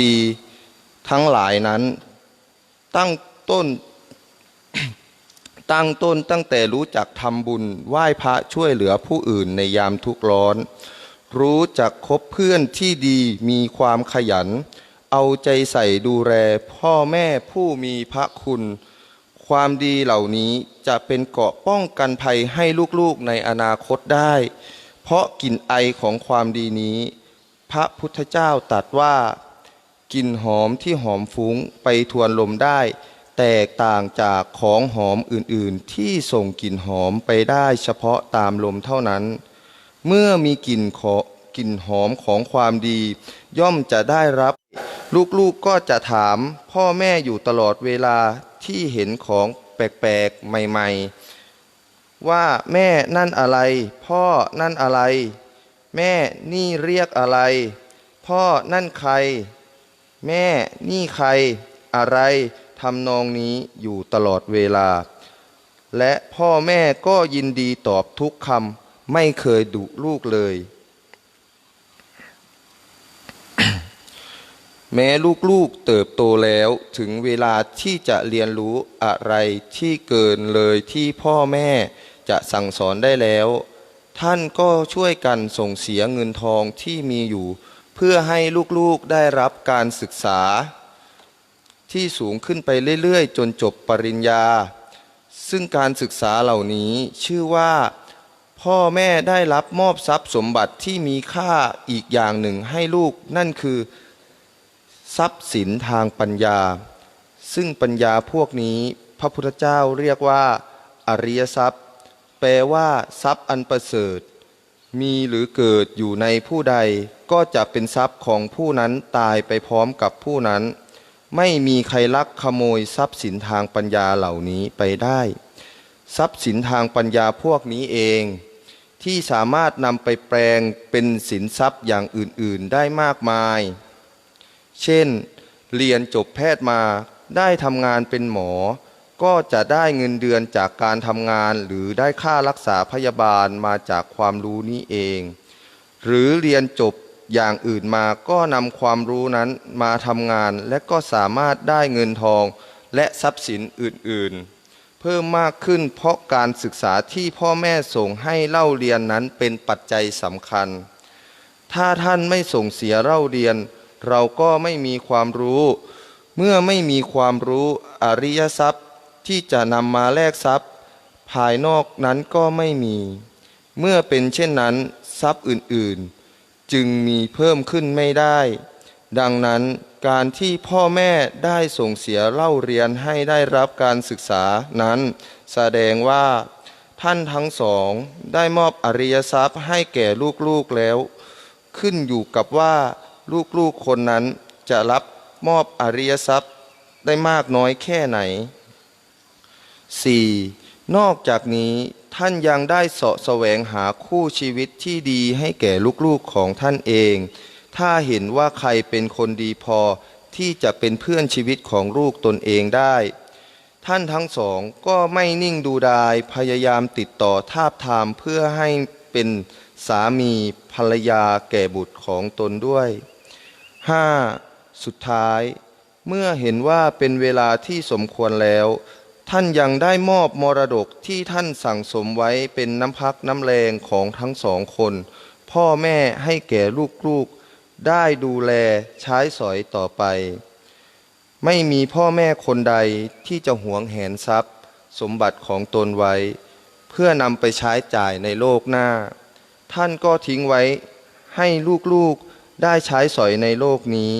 ดีทั้งหลายนั้น ตั้งต้น ตั้งต้นตั้งแต่รู้จักทำบุญไหว้พระช่วยเหลือผู้อื่นในยามทุกข์ร้อน รู้จักคบเพื่อนที่ดีมีความขยัน เอาใจใส่ดูแลพ่อแม่ผู้มีพระคุณ ความดีเหล่านี้จะเป็นเกราะป้องกันภัยให้ลูกๆในอนาคตได้ เพราะกลิ่นไอของความดีนี้ พระพุทธเจ้าตรัสว่า กลิ่นหอมที่หอมฟุ้งไปทวนลมได้ แตกต่างจากของหอมอื่นๆ ที่ส่งกลิ่นหอมไปได้เฉพาะตามลมเท่านั้น เมื่อมีกลิ่นขอกลิ่นหอมของความดี ย่อมจะได้รับ ลูกๆก็จะถามพ่อแม่อยู่ตลอดเวลาที่เห็นของแปลกๆใหม่ ๆ ว่าแม่นั่นอะไร พ่อนั่นอะไร แม่นี่เรียกอะไร พ่อนั่นใคร แม่นี่ใครอะไรทำนองนี้อยู่ตลอดเวลา และพ่อแม่ก็ยินดีตอบทุกคำไม่เคยดุลูกเลย แม้ลูกๆเติบโตแล้วถึงเวลาที่จะเรียนรู้อะไรที่เกินเลยที่พ่อแม่จะสั่งสอนได้แล้ว ท่านก็ช่วยกันส่งเสียเงินทองที่มีอยู่ พื่อให้ลูกๆได้รับการศึกษา ที่สูงขึ้นไปเรื่อยๆ จนจบปริญญา ซึ่งการศึกษาเหล่านี้ชื่อว่า พ่อแม่ได้รับมอบทรัพย์สมบัติที่มีค่าอีกอย่างหนึ่งให้ลูกนั่นคือ ทรัพย์สินทางปัญญา ซึ่งปัญญาพวกนี้พระพุทธเจ้าเรียกว่า อริยทรัพย์ แปลว่า ทรัพย์อันประเสริฐ มีหรือเกิดอยู่ในผู้ใดก็จะเป็นทรัพย์ของผู้นั้นตายไปพร้อมกับผู้นั้น ไม่มีใครลักขโมยทรัพย์สินทางปัญญาเหล่านี้ไปได้ ทรัพย์สินทางปัญญาพวกนี้เอง ที่สามารถนำไปแปลงเป็นสินทรัพย์อย่างอื่นๆได้มากมาย เช่น เรียนจบแพทย์มาได้ทำงานเป็นหมอ ก็จะได้เงินเดือนจากการทำงานหรือได้ค่ารักษาพยาบาลมาจากความรู้นี้เอง หรือเรียนจบอย่างอื่นมาก็นำความรู้นั้นมาทำงานและก็สามารถได้เงินทองและทรัพย์สินอื่นๆ เพิ่มมากขึ้นเพราะการศึกษาที่พ่อแม่ส่งให้เล่าเรียนนั้นเป็นปัจจัยสำคัญ ถ้าท่านไม่ส่งเสียเล่าเรียน เราก็ไม่มีความรู้ เมื่อไม่มีความรู้อริยทรัพย์ ที่จะนำมาแลกทรัพย์ ภายนอกนั้นก็ไม่มี เมื่อเป็นเช่นนั้นทรัพย์อื่นๆ จึงมีเพิ่มขึ้นไม่ได้ ดังนั้นการที่พ่อแม่ได้ส่งเสียเล่าเรียนให้ได้รับการศึกษานั้น แสดงว่า ท่านทั้งสองได้มอบอริยทรัพย์ให้แก่ลูกๆแล้ว ขึ้นอยู่กับว่าลูกๆคนนั้นจะรับมอบอริยทรัพย์ได้มากน้อยแค่ไหน 4. นอกจากนี้ท่านยังได้เสาะแสวงหาคู่ชีวิตที่ดีให้แก่ลูกๆของท่านเอง ถ้าเห็นว่าใครเป็นคนดีพอที่จะเป็นเพื่อนชีวิตของลูกตนเองได้ ท่านทั้งสองก็ไม่นิ่งดูดายพยายามติดต่อทาบทามเพื่อให้เป็นสามีภรรยาแก่บุตรของตนด้วย 5. สุดท้าย เมื่อเห็นว่าเป็นเวลาที่สมควรแล้ว ท่านยังได้มอบมรดกที่ท่านสั่งสมไว้เป็นน้ำพักน้ำแรงของทั้งสองคน พ่อแม่ให้แก่ลูกๆ ได้ดูแลใช้สอยต่อไป ไม่มีพ่อแม่คนใดที่จะหวงแหนทรัพย์ สมบัติของตนไว้ เพื่อนำไปใช้จ่ายในโลกหน้า ท่านก็ทิ้งไว้ให้ลูกๆได้ใช้สอยในโลกนี้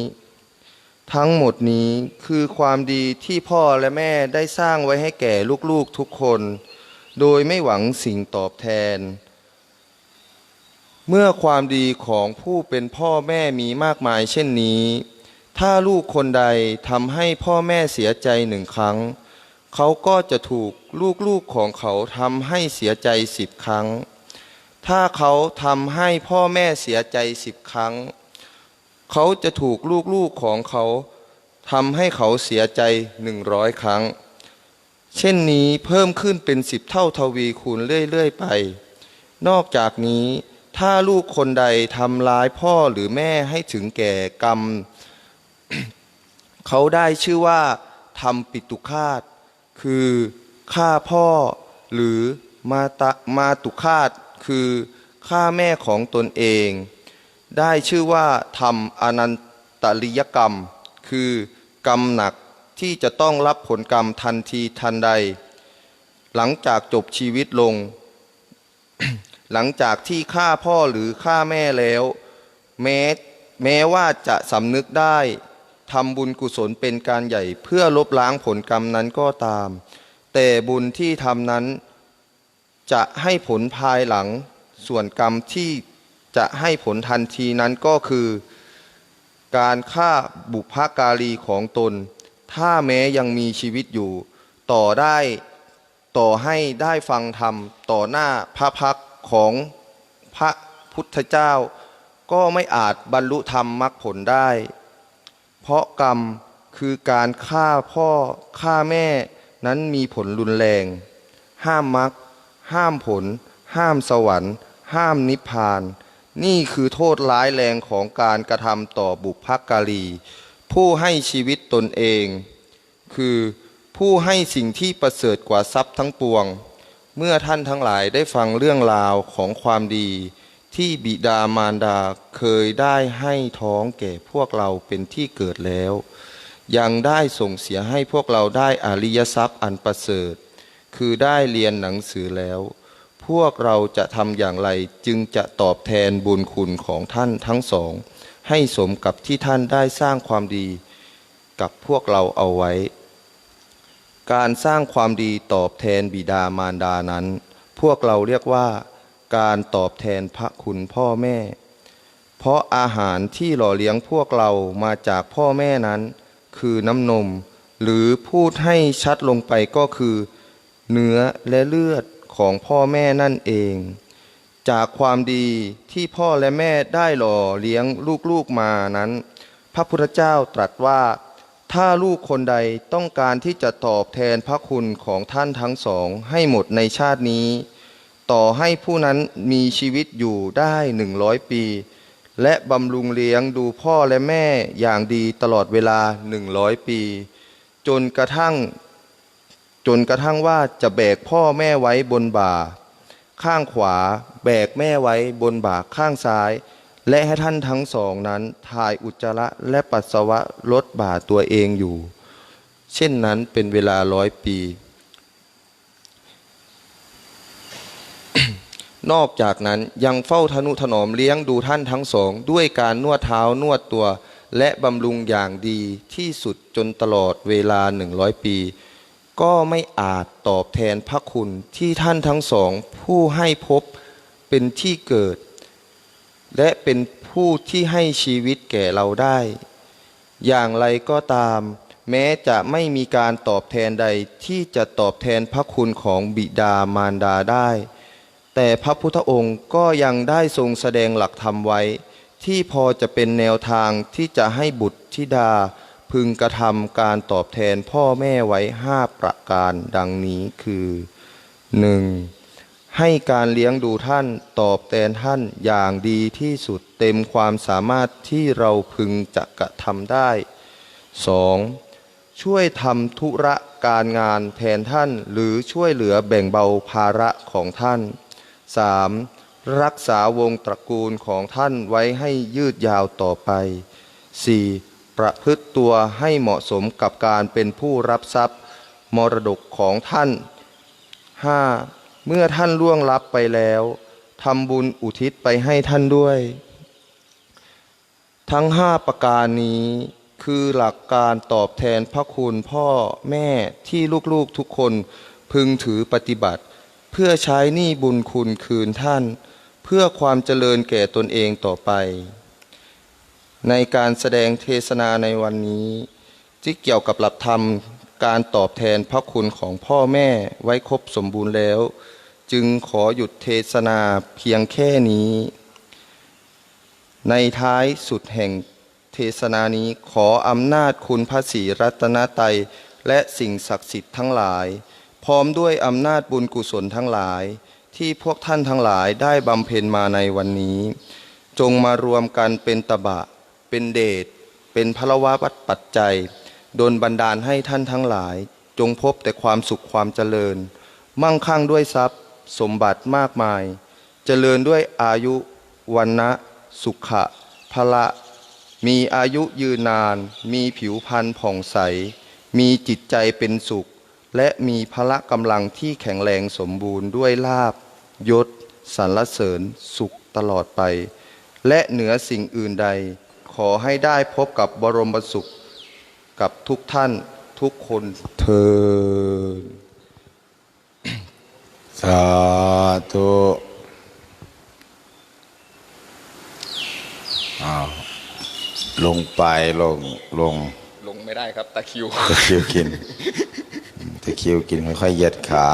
ทั้งหมดนี้คือความดีที่พ่อและแม่ได้สร้างไว้ให้แก่ลูกๆทุกคน โดยไม่หวังสิ่งตอบแทน เมื่อความดีของผู้เป็นพ่อแม่มีมากมายเช่นนี้ ถ้าลูกคนใดทำให้พ่อแม่เสียใจหนึ่งครั้ง เขาก็จะถูกลูกๆของเขาทำให้เสียใจสิบครั้ง ถ้าเขาทำให้พ่อแม่เสียใจสิบครั้ง เขาจะถูกลูกๆของเขาทำให้เขาเสียใจหนึ่งร้อยครั้ง เช่นนี้เพิ่มขึ้นเป็นสิบเท่าทวีคูณเรื่อย ๆ ไป นอกจากนี้ถ้าลูกคนใดทำร้ายพ่อหรือแม่ให้ถึงแก่กรรม เขาได้ชื่อว่าทำปิตุคาต คือฆ่าพ่อหรือมาตมาตุคาต คือฆ่าแม่ของตนเอง ได้ชื่อว่าทำอนันตริยกรรม คือกรรมหนักที่จะต้องรับผลกรรมทันทีทันใด หลังจากจบชีวิตลง หลังจากที่ฆ่าพ่อหรือฆ่าแม่แล้ว แม้แม้ว่าจะสำนึกได้ทำบุญกุศลเป็นการใหญ่เพื่อลบล้างผลกรรมนั้นก็ตาม แต่บุญที่ทำนั้นจะให้ผลภายหลังส่วนกรรมที่ จะให้ผลทันทีนั้นก็คือ การฆ่าบุพการีของตน ถ้าแม้ยังมีชีวิตอยู่ ต่อได้ต่อให้ได้ฟังธรรม ต่อหน้าพระพักของพระพุทธเจ้า ก็ไม่อาจบรรลุธรรมมรรคผลได้ เพราะกรรมคือการฆ่าพ่อฆ่าแม่นั้นมีผลรุนแรง ห้ามมรรคห้ามผล ห้ามสวรรค์ ห้ามนิพพาน นี่คือโทษร้ายแรงของการกระทำต่อบุพการี ผู้ให้ชีวิตตนเอง คือผู้ให้สิ่งที่ประเสริฐกว่าทรัพย์ทั้งปวง เมื่อท่านทั้งหลายได้ฟังเรื่องราวของความดี ที่บิดามารดาเคยได้ให้ท้องแก่พวกเราเป็นที่เกิดแล้ว ยังได้ส่งเสียให้พวกเราได้อริยทรัพย์อันประเสริฐ คือได้เรียนหนังสือแล้ว พวกเราจะทำอย่างไรจึงจะตอบแทนบุญคุณของท่านทั้งสอง ให้สมกับที่ท่านได้สร้างความดีกับพวกเราเอาไว้ การสร้างความดีตอบแทนบิดามารดานั้น พวกเราเรียกว่า การตอบแทนพระคุณพ่อแม่ เพราะอาหารที่หล่อเลี้ยงพวกเรามาจากพ่อแม่นั้น คือน้ำนม หรือพูดให้ชัดลงไปก็คือ เนื้อและเลือด ของพ่อแม่นั่นเอง จากความดีที่พ่อและแม่ได้หล่อเลี้ยงลูกๆมานั้น พระพุทธเจ้าตรัสว่า ถ้าลูกคนใดต้องการที่จะตอบแทนพระคุณของท่านทั้งสองให้หมดในชาตินี้ ต่อให้ผู้นั้นมีชีวิตอยู่ได้หนึ่งร้อยปี และบำรุงเลี้ยงดูพ่อและแม่อย่างดีตลอดเวลาหนึ่งร้อยปี จนกระทั่ง จนกระทั่งว่าจะแบกพ่อแม่ไว้บนบ่า ข้างขวา แบกแม่ไว้บนบ่าข้างซ้าย และให้ท่านทั้งสองนั้นถ่ายอุจจาระและปัสสาวะลดบ่าตัวเองอยู่ เช่นนั้นเป็นเวลาร้อยปี นอกจากนั้นยังเฝ้าทนุถนอมเลี้ยงดูท่านทั้งสอง ด้วยการนวดเท้านวดตัว และบำรุงอย่างดีที่สุดจนตลอดเวลาหนึ่งร้อยปี ก็ไม่อาจตอบแทนพระคุณที่ท่านทั้งสองผู้ให้พบเป็นที่เกิด และเป็นผู้ที่ให้ชีวิตแก่เราได้ อย่างไรก็ตาม แม้จะไม่มีการตอบแทนใดที่จะตอบแทนพระคุณของบิดามารดาได้ แต่พระพุทธองค์ก็ยังได้ทรงแสดงหลักธรรมไว้ ที่พอจะเป็นแนวทางที่จะให้บุตรธิดา พึงกระทำการตอบแทนพ่อแม่ไว้ห้าประการดังนี้คือ 1. ให้การเลี้ยงดูท่านตอบแทนท่านอย่างดีที่สุดเต็มความสามารถที่เราพึงจะกระทำได้ 2. ช่วยทำธุระการงานแทนท่านหรือช่วยเหลือแบ่งเบาภาระของท่าน 3. รักษาวงตระกูลของท่านไว้ให้ยืดยาวต่อไป 4. ประพฤติตัวให้เหมาะสมกับการเป็นผู้รับทรัพย์มรดกของท่าน 5. เมื่อท่านล่วงลับไปแล้วทำบุญอุทิศไปให้ท่านด้วย ทั้งห้าประการนี้คือหลักการตอบแทนพระคุณพ่อแม่ที่ลูกๆทุกคนพึงถือปฏิบัติ เพื่อใช้หนี้บุญคุณคืนท่าน เพื่อความเจริญแก่ตนเองต่อไป ในการแสดงเทศนาในวันนี้ ที่เกี่ยวกับหลักธรรมการตอบแทนพระคุณของพ่อแม่ไว้ครบสมบูรณ์แล้ว จึงขอหยุดเทศนาเพียงแค่นี้ ในท้ายสุดแห่งเทศนานี้ขออำนาจคุณพระศรีรัตนตรัยและสิ่งศักดิ์สิทธิ์ทั้งหลาย พร้อมด้วยอำนาจบุญกุศลทั้งหลาย ที่พวกท่านทั้งหลายได้บำเพ็ญมาในวันนี้ จงมารวมกันเป็นตบะ เป็นเดชเป็นพลวะวัดปัจจัยดลบันดาลให้ท่านทั้งหลาย จงพบแต่ความสุขความเจริญ มั่งคั่งด้วยทรัพย์ สมบัติมากมาย เจริญด้วยอายุวันนะสุขะพละ มีอายุยืนนาน มีผิวพรรณผ่องใส มีจิตใจเป็นสุข และมีพละกำลังที่แข็งแรงสมบูรณ์ด้วยลาบยศสรรเสริญสุขตลอดไป และเหนือสิ่งอื่นใด ขอให้ได้พบกับบรมสุขกับทุกท่านทุกคนเทินสาธุอ้าวลงไปลงลง ลงไม่ได้ครับ ตะคิว ตะคริวกิน ตะคริวกินค่อยๆเหยียดขา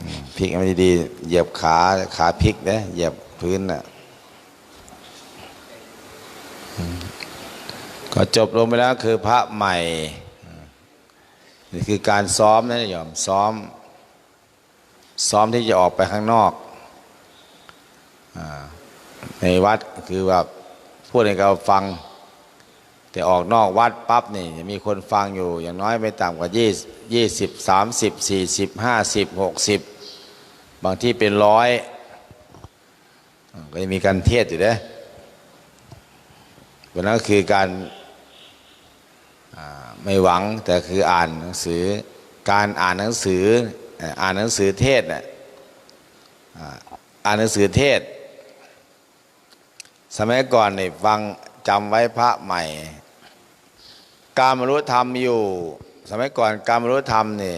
อืมพลิกให้มันดีๆเหยียบขาขาพลิกนะเหยียบพื้นน่ะอืม ก็จบลงไปแล้วคือพระใหม่นี่คือการซ้อมนะโยมซ้อม ซ้อมที่จะออกไปข้างนอกอในวัดคือแบบพูดให้เราฟัง แต่ออกนอกวัดปั๊บนี่จะมีคนฟังอยู่ อย่างน้อยไม่ต่ำกว่ายี่ยี่สิบสามสิบสี่สิบห้าสิบหกสิบบางที่เป็นร้อยก็จะมีการเทศอยู่เด้วันนั้นก็คือการ ไม่หวังแต่คืออ่านหนังสือ การอ่านหนังสืออ่านหนังสือเทศน่ะอ่าอ่านหนังสือเทศ สมัยก่อนนี่ฟังจำไว้พระใหม่ การบรรลุธรรมอยู่ สมัยก่อนการบรรลุธรรมนี่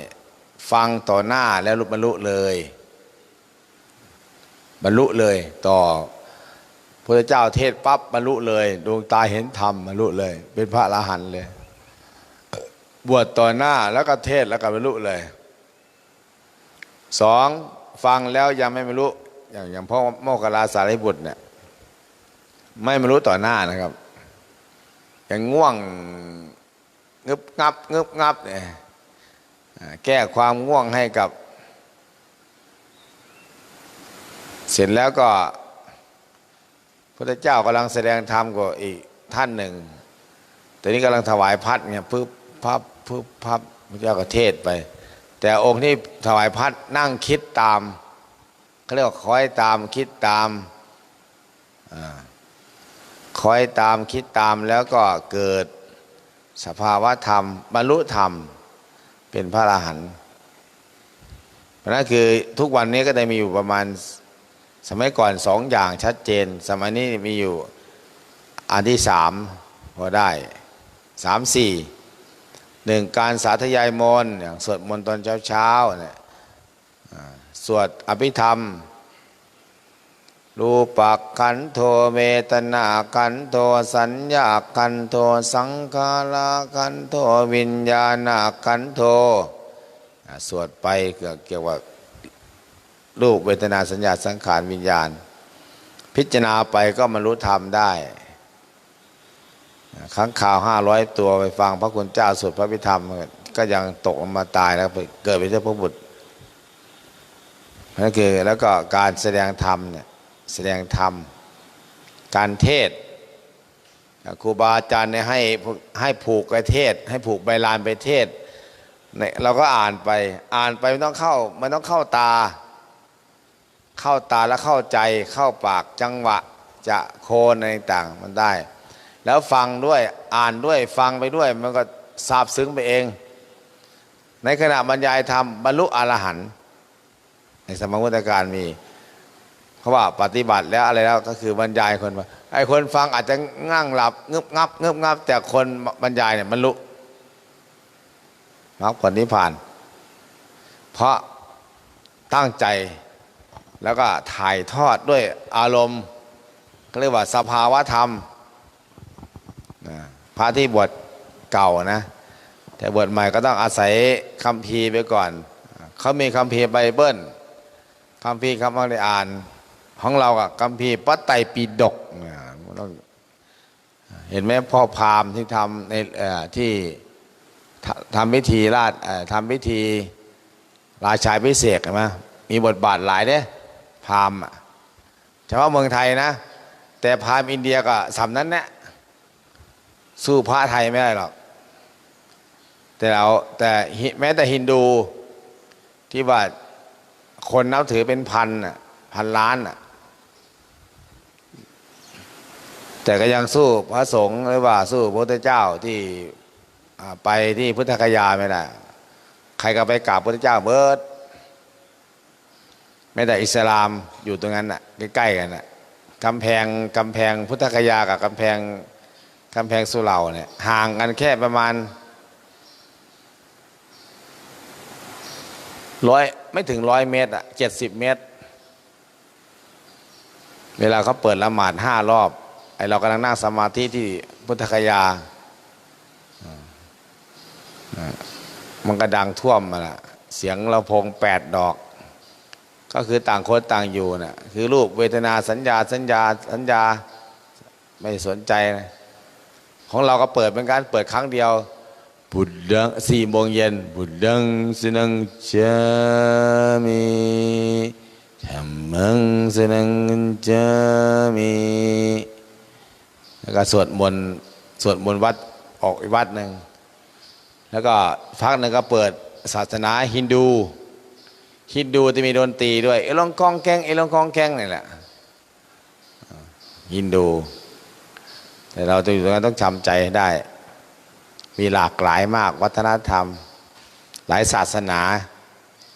ฟังต่อหน้าแล้วบรรลุเลย บรรลุเลยต่อพระเจ้าเทศปั๊บบรรลุเลย ดวงตาเห็นธรรมบรรลุเลย เป็นพระอรหันต์เลย บวชต่อหน้าแล้วก็เทศแล้วก็บรรลุเลยสองฟังแล้วยังไม่บรรลุอย่างอย่างพ่อโมคคัลาสารีบุตรเนี่ยไม่มารู้ต่อหน้านะครับยังง่วงงึบงับงึบงับเนี่ยแก้ความง่วงให้กับ เสร็จแล้วก็พระเจ้ากำลังแสดงธรรมกับอีกท่านหนึ่งแต่นี้กำลังถวายพัดเนี่ยปึ๊บพับ ปึ๊บพับพระเจ้าก็เทศไป แต่องค์ที่ถวายพัดนั่งคิดตามเขาเรียกว่าคอยตามคิดตามอคอยตามคิดตามแล้วก็เกิดสภาวะธรรมบรรลุธรรมเป็นพระอรหันต์เพราะนั้นคือทุกวันนี้ก็ได้มีอยู่ประมาณสมัยก่อนสองอย่างชัดเจน สมัยนี้มีอยู่อันที่สามพอได้สามสี่ หนึ่งการสาธยายมนต์อย่างสวดมนต์ตอนเช้าเช้าเนี่ยสวดอภิธรรม รูปักขันโทเวทนาขันโทสัญญาขันโทสังขารขันโทวิญญาณขันโทสวดไปเกี่ยวกับรูปเวทนาสัญญาสังขารวิญญาณ พิจารณาไปก็บรรลุธรรมได้ อ่าครั้งข่าวห้าร้อยตัวไปฟังพระคุณเจ้าสวดพระพิธรรม ก็ยังตกมาตายแล้วเกิดเป็นเจ้าพระบุตรนั่นคือแล้วก็การแสดงธรรมเนี่ยแสดงธรรม การเทศครูบาอาจารย์เนี่ยให้ให้ผูกไปเทศ ให้ผูกใบลานไปเทศเนี่ยเราก็อ่านไปอ่านไปไม่ต้องเข้าไม่ต้องเข้าตา เข้าตาแล้วเข้าใจเข้าปากจังหวะจะโคนอะไรต่างมันได้ แล้วฟังด้วยอ่านด้วยฟังไปด้วย มันก็ซาบซึ้งไปเอง ในขณะบรรยายธรรมบรรลุอรหันต์ในสมมติการมีเพราะว่าปฏิบัติแล้วอะไรแล้วก็คือบรรยายคนไอ้คนฟังอาจจะง่างหลับงึบงับงึบงับ แต่คนบรรยายเนี่ยมันรู้มรรคผลนิพพาน เพราะตั้งใจแล้วก็ถ่ายทอดด้วยอารมณ์เรียกว่าสภาวะธรรม พระที่บวชเก่านะ แต่บวชใหม่ก็ต้องอาศัยคำพีร์ไปก่อน เขามีคำพีร์ไบเบิลคำพีร์คำว่าได้อ่าน ของเรากับคำพีร์พระไตรปิฎกเนี่ยมันต้องเห็นไหมพ่อพราหมณ์ที่ทำในที่ทำพิธีราชทำพิธีราชาพิเศษกเห็นไหมมีบทบาทหลายเด้พราหมณ์เฉพาะเมืองไทยนะ แต่พราหมณ์อินเดียก็สำนั้นแหละ สู้พระไทยไม่ได้หรอกแต่เราแต่แม้แต่ฮินดูที่ว่าคนนับถือเป็นพันพันล้านแต่ก็ยังสู้พระสงฆ์หรือว่าสู้พระพุทธเจ้าที่ไปที่พุทธคยาไม่ได้ใครก็ไปกราบพระพุทธเจ้าเบิดแม้แต่อิสลามอยู่ตรงนั้นน่ะใกล้ๆกันน่ะกำแพงกำแพงพุทธคยากับกำแพง กำแพงสุเหร่าเนี่ยห่างกันแค่ประมาณร้อยไม่ถึงร้อยเมตรอะเจ็ดสิบเมตร เวลาเขาเปิดละหมาดห้ารอบ ไอเรากำลังนั่งสมาธิที่พุทธคยา มันก็ดังท่วมมาละเสียงเราพงแปดดอก ก็คือต่างคนต่างอยู่น่ะคือรูปเวทนาสัญญาสัญญาสัญญาไม่สนใจนะ ของเราก็เปิดเป็นการเปิดครั้งเดียวบุตดังสี่โมงเย็นบุตดังสนังจมิธรรมังสนังจมิแล้วก็สวดมนต์สวดมนต์วัดออกอีกวัดหนึ่งแล้วก็พักหนึ่งก็เปิดศาสนาฮินดูฮินดูจะมีดนตรีด้วยเอลองกองแกงเอลองกองแกงนี่แหละฮินดู แต่เราต้องอยู่ตรงนั้นต้องจำใจให้ได้ มีหลากหลายมากวัฒนธรรม หลายศาสนา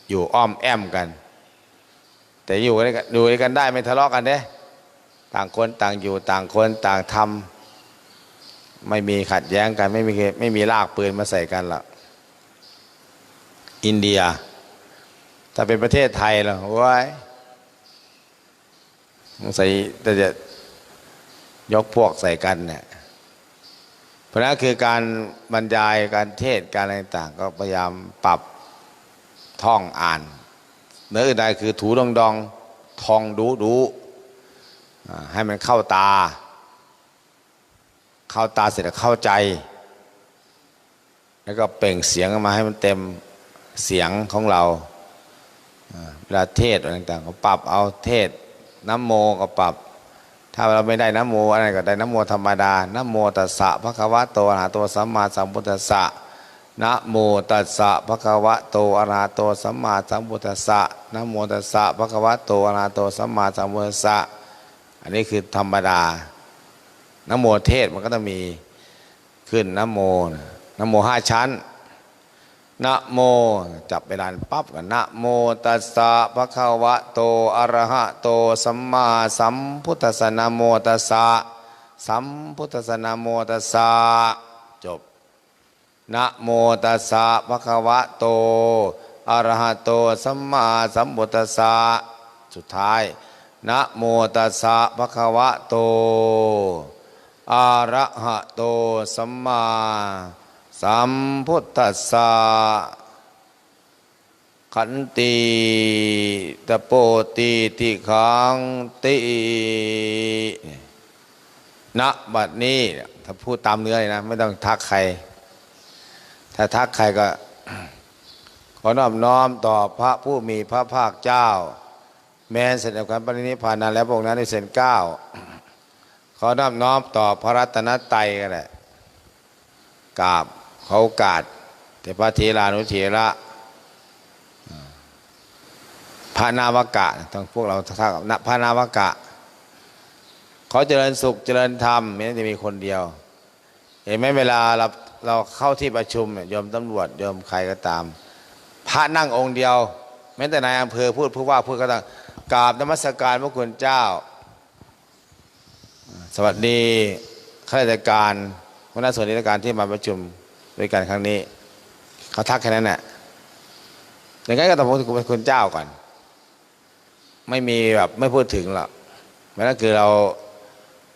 อยู่อ้อมแอมกัน แต่อยู่ด้วยกันอยู่ด้วยกันได้ไม่ทะเลาะกันเด้ต่างคนต่างอยู่ต่างคนต่างทำไม่มีขัดแย้งกันไม่มีไม่มีลากปืนมาใส่กันหรอกอินเดีย ถ้าเป็นประเทศไทยล่ะว้ายสงสัยแต่จะ ยกพวกใส่กันเนี่ยเพราะนั้นคือการบรรยายการเทศการอะไรต่างก็พยายามปรับท่องอ่านเนื้ออื่นใดคือถูดองดองทองดูดูให้มันเข้าตา เข้าตาเสร็จแล้วเข้าใจ แล้วก็เปล่งเสียงออกมาให้มันเต็มเสียงของเราเวลาเทศอะไรต่างๆก็ปรับเอาเทศน้ำโมก็ปรับ ถ้าเราไม่ได้น้ำโมอะไรก็ได้น้ำโมธรรมดาน้ำโมตัสสะภะคะวะโตอระหะโตสัมมาสัมพุทธัสสะนะโมตัสสะภะคะวะโตอะระหะโตสัมมาสัมพุทธัสสะนะโมตัสสะภะคะวะโตอะระหะโตสัมมาสัมพุทธัสสะอันนี้คือธรรมดาน้ำโมเทศมันก็ต้องมีขึ้นน้ำโมนะน้ำโมห้าชั้น นะโมจับเวลาปั๊บกันนะโมตัสสะภะคะวะโตอะระหะโตสัมมาสัมพุทธัสสะนะโมตัสสะสัมพุทธัสสะนะโมตัสสะจบนะโมตัสสะภะคะวะโตอะระหะโตสัมมาสัมพุทธัสสะสุดท้ายนะโมตัสสะภะคะวะโตอะระหะโตสัมมา สัมพุทธัสสะขันติตะโปติติขังติณบัดนี้ถ้าพูดตามเนื้อเลยนะ ไม่ต้องทักใคร ถ้าทักใครก็ ขอนอบน้อมต่อพระผู้มีพระภาคเจ้า แม้เสด็จการปรินิพพานนานแล้วพวกนั้นได้เส้นเก้าขอนอบน้อมต่อพระรัตนตรัยก็ได้กราบ เขาโอกาสแต่พระเทรานุเถระพระนาวกะต้องพวกเราทักนพระนาวกะขอเจริญสุขเจริญธรรมไม่ได้มีคนเดียว เห็นไหมเวลาเราเราเข้าที่ประชุมยโยมตำรวจโยมใครก็ตาม พระนั่งองค์เดียว แม้แต่นายอำเภอพูดผู้ว่าพูดก็ต้องกราบนมัสการพระคุณเจ้า สวัสดีข้าราชการหัวหน้าส่วนราชการที่มาประชุม ด้วยกันครั้งนี้ เขาทักแค่นั้นแหละอย่างนั้นก็ต้องพูดถึงคุณเจ้าก่อน ไม่มีแบบไม่พูดถึงหรอกแม้นั่นคือเรา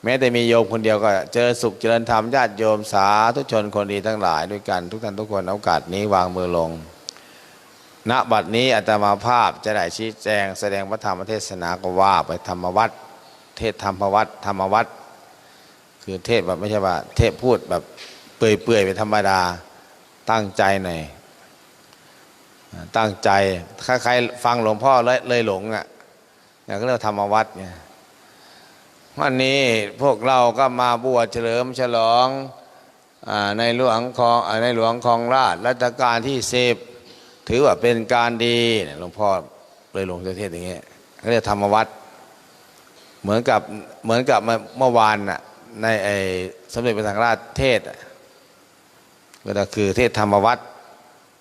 แม้แต่มีโยมคนเดียวก็ เจอสุขเจริญธรรมญาติโยมสาธุชนคนดีทั้งหลายด้วยกัน ทุกท่านทุกคนโอกาสนี้วางมือลง ณบัดนี้อาตมาภาพจะได้ชี้แจง แสดงพระธรรมเทศนาก็ว่าไปธรรมวัดเทศธรรมวัดธรรมวัดคือเทศแบบไม่ใช่ว่า เทศพูดแบบ เปื่อยๆไปธรรมดา ตั้งใจหน่อยตั้งใจถ้าใครฟังหลวงพ่อเลยเลยหลงอะอย่างก็เรียกธรรมวัดไงวันนี้พวกเราก็มาบวชเฉลิมฉลองอในหลวงของในหลวงของราชรัชกาลที่สิบถือว่าเป็นการดีหลวงพ่อเลยหลงเทศอย่างเงี้ยเขาเรียกธรรมวัดเหมือนกับเหมือนกับเมื่อวานน่ะในไอ้สมเด็จพระสังฆราชเทศน์อะ ก็คือเทศธรรมวัด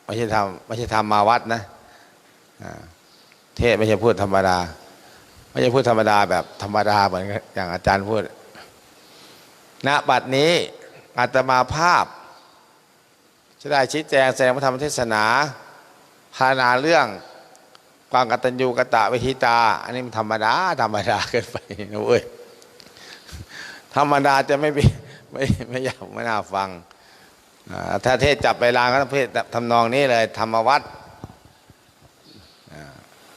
ไม่ใช่ธรรมไม่ใช่ธรรมาวัดนะเทศไม่ใช่พูดธรรมดา ไม่ใช่พูดธรรมดาแบบธรรมดาเหมือนอย่างอาจารย์พูดณบัดนี้อาตมาภาพจะได้ชี้แจงแสดงพระธรรมเทศนาพานาเรื่องความกตัญญูกตะวิธิตา อันนี้มันธรรมดาธรรมดาเกินไปนะเว้ยธรรมดาจะไม่ไม่ไม่อยากไม่น่าฟัง ถ้าเทศจับเวลาก็ต้องเทศทำนองนี้เลย ธรรมวัด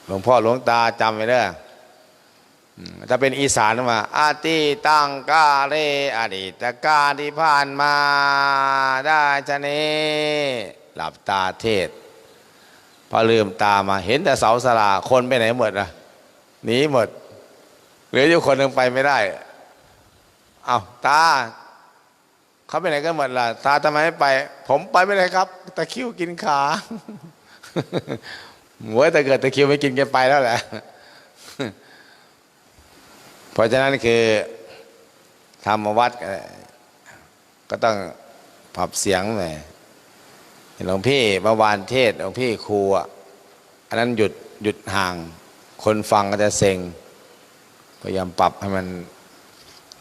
หลวงพ่อหลวงตาจำไว้เด้อถ้าเป็นอีสานมาอาติตังกาเรอดีตกาที่ผ่านมาได้ชะนีหลับตาเทศ พอลืมตามาเห็นแต่เสาสลาคนไปไหนหมดอะหนีหมดเหลืออยู่คนหนึ่งไปไม่ได้ เอาตา เขาไปไหนกันหมดล่ะตาทำไมไม่ไป ผมไปไม่ได้ครับ ตะคิวกินขาหัวแต่เกิดตะคิวไม่กินแกไปแล้วแหละเพราะฉะนั้นคือธรรมวัดก็ต้องปรับเสียงหน่อยหลวงพี่เมื่อวานเทศหลวงพี่ครูอันนั้นหยุดหยุดห่าง คนฟังก็จะเซ็งพยายามปรับให้มัน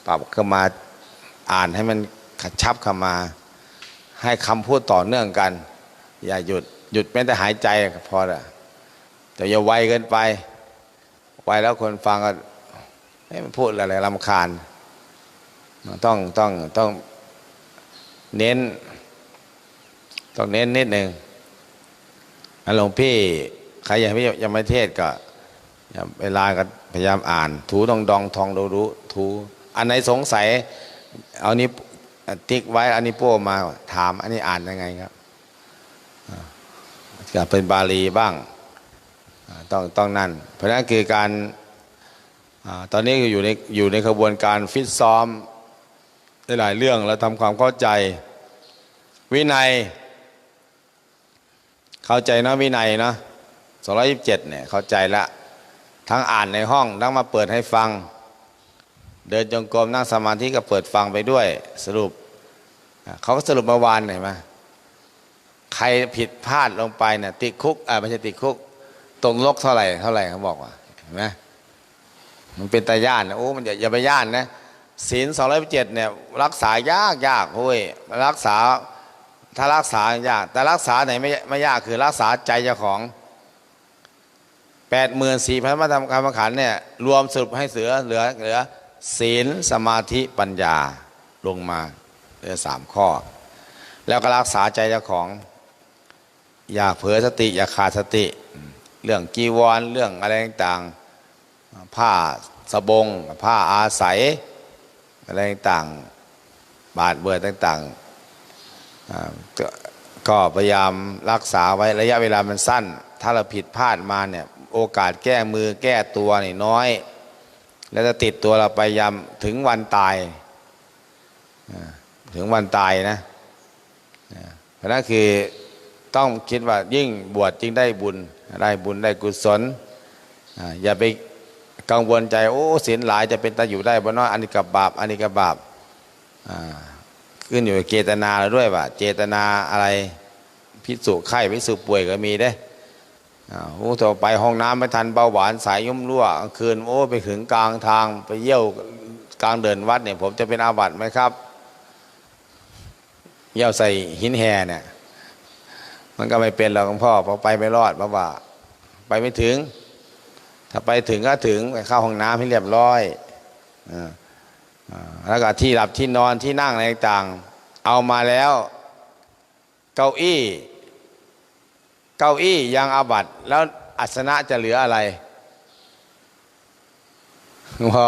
ปรับเข้ามาอ่านให้มัน กระชับเข้ามา ให้คำพูดต่อเนื่องกัน อย่าหยุดหยุดแม้แต่หายใจพอละแต่อย่าไวเกินไป ไวแล้วคนฟังก็ให้มันพูดอะไรลำคาญต้องต้องต้องเน้น ต้องเน้นนิดหนึ่งอะหลวงพี่ใครยังไม่ยังไม่เทศก็เวลาก็พยายามอ่าน ถูดองดองทองดูรู้ถูอันไหนสงสัย เอานี้ ติ๊กไว้อันนี้โป้มาถาม อันนี้อ่านยังไงครับอ่าก็เป็นบาลีบ้างต้องต้องนั่น เพราะนั้นคือการอตอนนี้อยู่ในอยู่ในขบวนการฟิตซ้อมในหลายเรื่องแล้วทำความเข้าใจ วินัย เข้าใจนะวินัยนะ227เนี่ยเข้าใจละ ทั้งอ่านในห้อง ทั้งมาเปิดให้ฟัง เดินจงกรมนั่งสมาธิก็เปิดฟังไปด้วย สรุปเขาก็สรุปเมื่อวานเห็นไหมใครผิดพลาดลงไปเนี่ยติดคุกอ่าไม่ใช่ติดคุกตกนรกเท่าไหร่เท่าไหร่เขาบอกว่าเห็นไหมมันเป็นตาย่านนะโอ้มันอย่ายาไปย่านนะศีลสองร้อยเจ็ดเนี่ยรักษายากยากโอ้ยรักษาถ้ารักษายาก แต่รักษาไหนไม่ไม่ยากคือรักษาใจเจ้าของแปดหมื่นสี่พันมาทำการมขันเนี่ยรวมสรุปให้เสือเหลือเหลือ ศีลสมาธิปัญญาลงมาเหลือสามข้อ แล้วก็รักษาใจเจ้าของ อย่าเผลอสติ อย่าขาดสติ เรื่องจีวร เรื่องอะไรต่างๆผ้าสบง ผ้าอาศัย อะไรต่างๆ บาดเบื่อต่างๆอ่าก็ก็พยายามรักษาไว้ระยะเวลามันสั้น ถ้าเราผิดพลาดมาเนี่ยโอกาสแก้มือแก้ตัวนี่น้อย แล้วจะติดตัวเราไปยามถึงวันตายถึงวันตายนะเพราะนั้นคือต้องคิดว่ายิ่งบวชจึงได้บุญได้บุญได้กุศลอย่าไปกังวลใจโอ้ศีลหลายจะเป็นตาอยู่ได้บ่น้อยอันนี้กับบาปอันนี้กับบาปขึ้นอยู่กับเจตนาเราด้วยว่า เจตนาอะไรพิสุไข้พิสุป่วยก็มีได้ โอ้ต่อไปห้องน้ำไม่ทันเบาหวานสายยุ่มรั่วคืนโอ้ไปถึงกลางทางไปเยี่ยวกลางเดินวัดเนี่ยผมจะเป็นอาบัติไหมครับ เยี่ยวใส่หินแห่เนี่ย มันก็ไม่เป็นหรอกหลวงพ่อพราะไปไม่รอดเพราะว่า ไปไม่ถึง ถ้าไปถึงก็ถึงไปเข้าห้องน้ำให้เรียบร้อยอาอาแล้วก็ที่หลับที่นอนที่นั่งอะไรต่าง เอามาแล้ว เก้าอี้ เก้าอี้ยังอาบัตแล้วอัสนะจะเหลืออะไรพอ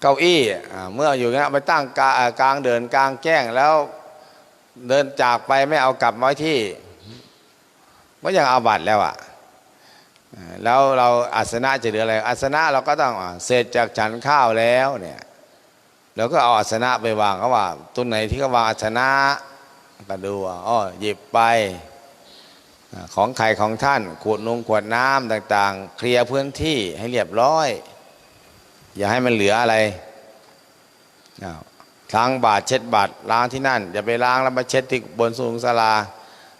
เก้าอี้เมื่ออยู่เงี้ยไปตั้งกลางกลางเดินกลางแจ้งแล้วเดินจากไปไม่เอากลับมาไว้ที่ก็ยังอาบัตแล้วอะแล้วเราอาสนะจะเหลืออะไรอาสนะเราก็ต้องเสร็จจากฉันข้าวแล้วเนี่ยแล้วก็เอาอาสนะไปวางเขาว่าตรงไหนที่เขาวางอาสนะก็ดูอ๋อหยิบไป ของใครของท่านขวดนงขวดน้ำต่าง ๆ เคลียร์พื้นที่ให้เรียบร้อย อย่าให้มันเหลืออะไรล้างบาทเช็ดบาทล้างที่นั่น อย่าไปล้างแล้วมาเช็ดที่บนสูงศาลา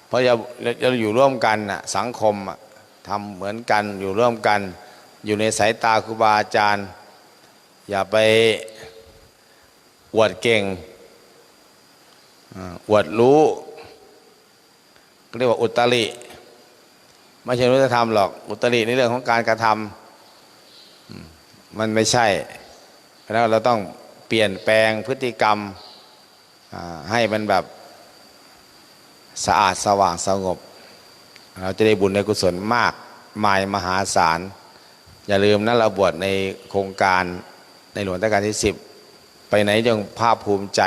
เพราะเราอยู่ร่วมกันนะสังคมทำเหมือนกันอยู่ร่วมกัน อยู่ในสายตาครูบาอาจารย์ อย่าไปอวดเก่งอวดรู้ เรียกว่าอุตริไม่ใช่รู้จะทำหรอก อุตริในเรื่องของการกระทำอืมมันไม่ใช่แล้วเราต้องเปลี่ยนแปลงพฤติกรรมให้มันแบบสะอาดสว่างสงบ เราจะได้บุญในกุศลมากมายมหาศาล อย่าลืมนะเราบวชในโครงการในหลวงรัชกาลที่สิบไปไหนจงภาคภูมิใจ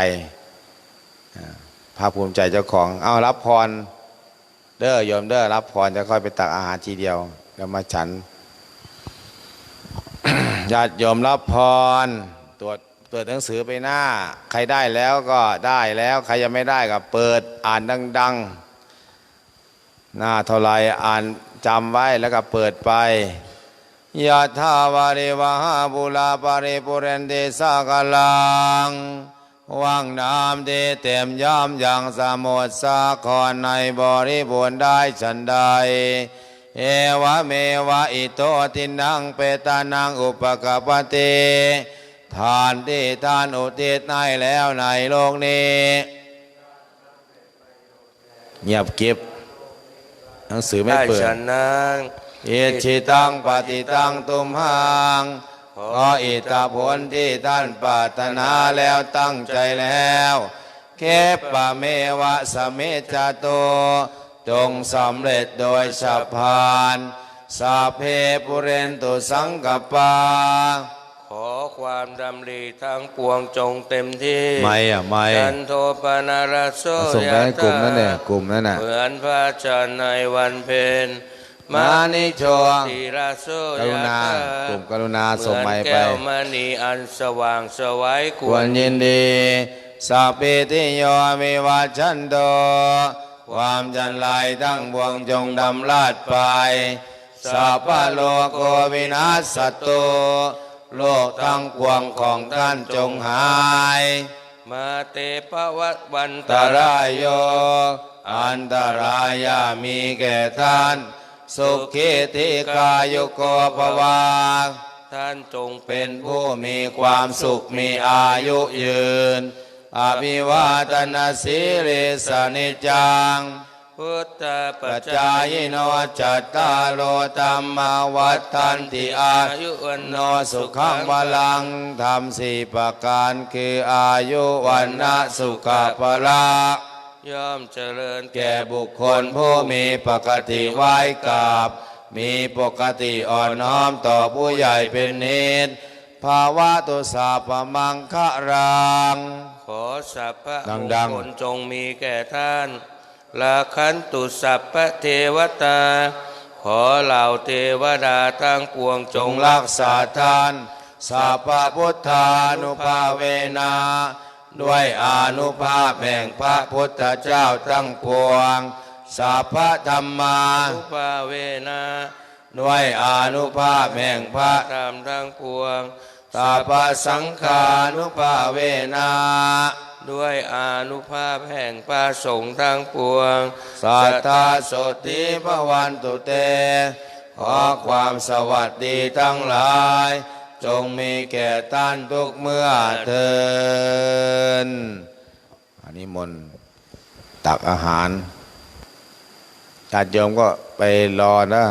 อ่าภาคภูมิใจเจ้าของ เอารับพร เด้อโยมเด้อรับพรจะค่อยไปตักอาหารทีเดียวแล้วมาฉันญาติโยมรับพรตรวจตรวจหนังสือไปหน้า ใครได้แล้วก็ได้แล้ว ใครยังไม่ได้ก็เปิดอ่านดัง ๆ หน้าเท่าไรอ่านจำไว้แล้วก็เปิดไปยะทาวาริวหาบุลาปาริปุเรนเดสากลัง ว่างน้ำเดเต็มย่อมอย่างสมุทรสาครในบริบูรณ์ได้ฉันใด เอวะเมวะอิโตตินังเปตานังอุปกปปติทานที่ทานอุทิศให้แล้วในโลกนี้เงียบเก็บหนังสือไม่ได้เปิดฉันนั้นอิชิตังปฏิตังตุมหัง ขออิทธผลที่ท่านปรารถนาแล้วตั้งใจแล้ว เคปะเมวะสเมจโต จงสำเร็จโดยฉับพลันสาเพปุเรนตุสังกปา ขอความดำริทั้งปวงจงเต็มที่ไม่อะไม่จันโทปนาราโสส่งไปให้กลุ่มนั่นเนี่ยกลุ่มนั่นน่ะเหมือนพระจันทร์ในวันเพ็ญ มานิโชตีราโสกรุณากลุ่มกรุณาส่งไมค์ไปเหอนแก้วมณีอันสว่างสวัยคคววรรยินดีสัพพิติโยมิวัชชันโตความจันไรทั้งบวงจงดำลาดไปสัพพะโลกโกวินาศสัตโตโลกทั้งปวงของท่านจงหาย มาเตปะวัตวันตรายโย อันตรายามีแก่ท่าน สุขิติกายุโกภวาท่านจงเป็นผู้มีความสุขมีอายุยืน อภิวาทนาสิริสนิจัง พุทธปัปัจจายโนจัตตารโลธรรมาวัฏันติอายุวันโนสุขังวลังธรรมสี่ประการคืออายุวันนะสุขภละ ย่อมเจริญแก่บุคคลผู้มีปกติไหว้กราบ มีปกติอ่อนน้อมต่อผู้ใหญ่เป็นนิดภาวะตุสาปมังคะรัง ขอสัพพะดัมงๆงคลจงมีแก่ท่านลาคันตุสัพพะเทวตา ขอเหล่าเทวดาทั้งปวงจจงงรัรักกษาท่านสัพพพุทธานุภาเวนา ด้วยอานุภาพแห่งพระพุทธเจ้าทั้งปวงสัพพธรรมาทุภาเวนะด้วยอานุภาพแห่งพระธรรมทั้งปวงสัพพสังฆานุภาเวนาด้วยอานุภาพแห่งพระสงฆ์ทั้งปวงสัทธาโสติภวันตุเต ขอความสวัสดีทั้งหลาย จงมีแก่ท่านทุกเมื่อเทินอันนี้มนต์ตักอาหารญาติโยมก็ไปรอนะ